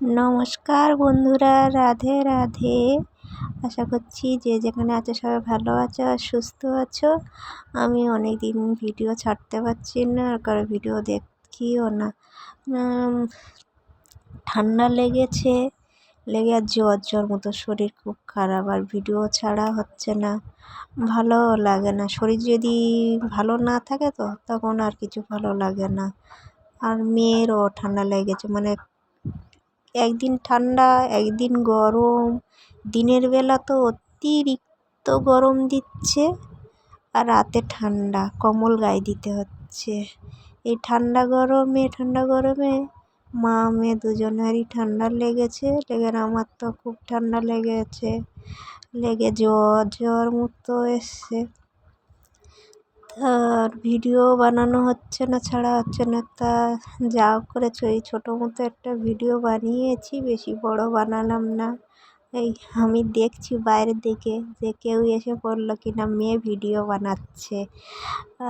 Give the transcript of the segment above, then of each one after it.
নমস্কার বন্ধুরা, রাধে রাধে। আশা করছি যে যেখানে আছো সবাই ভালো আছো আর সুস্থ আছো। আমি অনেক দিন ভিডিও ছাড়তে পারছি না, আর কারও ভিডিও দেখিও না। ঠান্ডা লেগেছে, লেগে আর জ্বর জ্বর মতো শরীর খুব খারাপ, আর ভিডিও ছাড়া হচ্ছে না। ভালো লাগে না। শরীর যদি ভালো না থাকে তো, তখন আর কিছু ভালো লাগে না। আর মেয়েরও ঠান্ডা লেগেছে মানে একদিন ঠান্ডা, একদিন গরম। দিনের বেলা তো অতিরিক্ত গরম দিচ্ছে আর রাতে ঠান্ডা কম্বল গায়ে দিতে হচ্ছে। এই ঠান্ডা গরমে ঠান্ডা গরমে মা, মেয়ে দুজনেরই ঠান্ডা লেগেছে। লেগে আমার তো খুব ঠান্ডা লেগেছে। লেগে জ্বর জ্বর মতো এসছে। আর ভিডিও বানানো হচ্ছে না, ছাড়া হচ্ছে না। তা যা করেছ এই ছোটো মতো একটা ভিডিও বানিয়েছি, বেশি বড় বানালাম না। এই আমি দেখছি বাইরের দিকে যে কেউ এসে পড়ল কি না, মেয়ে ভিডিও বানাচ্ছে।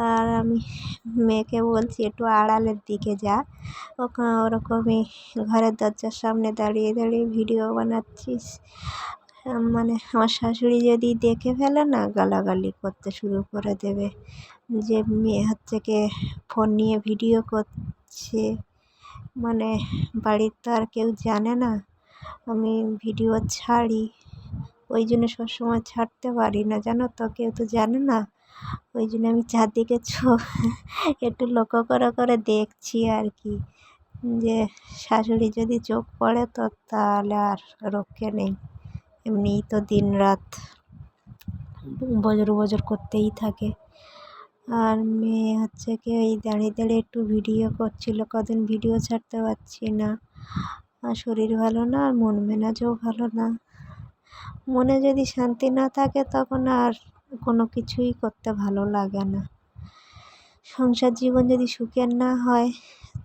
আর আমি মেয়েকে বলছি, একটু আড়ালের দিকে যা। ওরকমই ঘরের দরজার সামনে দাঁড়িয়ে দাঁড়িয়ে ভিডিও বানাচ্ছিস। মানে আমার শাশুড়ি যদি দেখে ফেলে না, গালাগালি করতে শুরু করে দেবে। যে মেয়ে হচ্ছে কি ফোন নিয়ে ভিডিও করছে মানে বাড়ির তো আর কেউ জানে না। আমি ভিডিও ছাড়ি, ওই জন্য সবসময় ছাড়তে পারি না। জানো তো, কেউ তো জানে না। ওই জন্য আমি চারদিকে একটু লক্ষ্য করে করে দেখছি আর কি। যে শাশুড়ি যদি চোখ পড়ে তো তাহলে আর রক্ষে নেই। এমনিই তো দিন রাত বজর বজর করতেই থাকে। আর মেয়ে হচ্ছে কি ওই দাঁড়িয়ে দাঁড়িয়ে একটু ভিডিও করছিল, কদিন ভিডিও ছাড়তে পারছি না। আর শরীর ভালো না, আর মন মেজাজও ভালো না। মনে যদি শান্তি না থাকে তখন আর কোনো কিছুই করতে ভালো লাগে না। সংসার জীবন যদি সুখের না হয়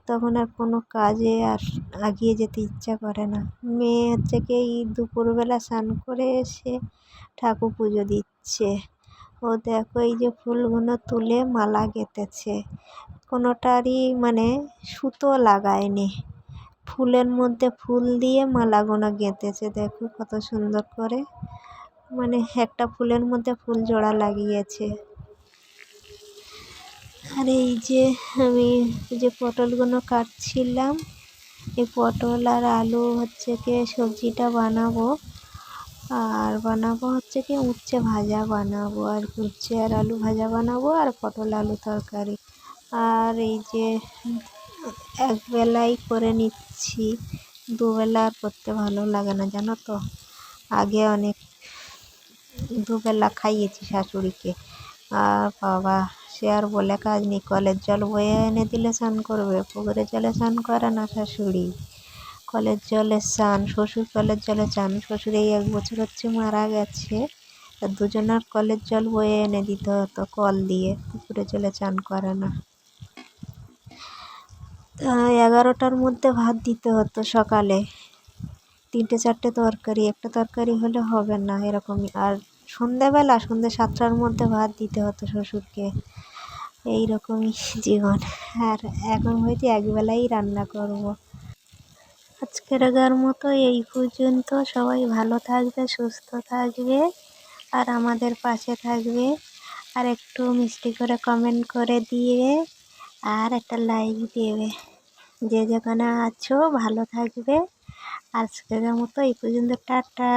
তখন আর কোনো কাজে আর এগিয়ে যেতে ইচ্ছা করে না। মেয়ে হচ্ছে কি দুপুরবেলা স্নান করে এসে ঠাকুর পুজো দিচ্ছে। ও দেখো এই যে ফুলগুলো তুলে মালা গেঁথেছে। কোনোটারই মানে সুতো লাগায়নি। ফুলের মধ্যে ফুল দিয়ে মালাগুলো গেঁথেছে। দেখো কত সুন্দর করে। মানে একটা ফুলের মধ্যে ফুল জোড়া লাগিয়েছে। আর এই যে আমি যে পটলগুলো কাটছিলাম, এই পটল আর আলু হচ্ছে কি সবজিটা বানাবো। আর বানাবো হচ্ছে কি উচ্ছে ভাজা বানাবো, আর উচ্ছে আর আলু ভাজা বানাবো, আর পটল আলু তরকারি। আর এই যে একবেলাই করে নিচ্ছি দুবেলা আর করতে ভালো লাগে না, জানো তো? আগে অনেক দুবেলা খাইয়েছি শাশুড়িকে। আর বাবা সে আর বলে কাজ নেই, কলের জল বয়ে এনে দিলে স্নান করবে পুকুরের জলে স্নান করে না শাশুড়ি? কলের জলে স্নান, শ্বশুর কলের জলে স্নান, শ্বশুর এই এক বছর হচ্ছে মারা গেছে আর দুজনের কলের জল বয়ে এনে দিতে হতো কল দিয়ে পুকুরের জলে স্নান করে না। এগারোটার মধ্যে ভাত দিতে হতো সকালে। তিনটে চারটে তরকারি, একটা তরকারি হলে হবে না, এরকমই। আর সন্ধেবেলা সন্ধে সাতটার মধ্যে ভাত দিতে হতো শ্বশুরকে। এই রকমই জীবন। আর এখন হয়তো একবেলাই রান্না করব। আজকের আগার মতো এই পর্যন্ত। সবাই ভালো থাকবে, সুস্থ থাকবে, আর আমাদের পাশে থাকবে। আর একটু মিষ্টি করে কমেন্ট করে দিয়ে আর একটা লাইক দেবে। যে যেখানে আছো, ভালো থাকবে। আজকের মতো এই পর্যন্ত, টাটা।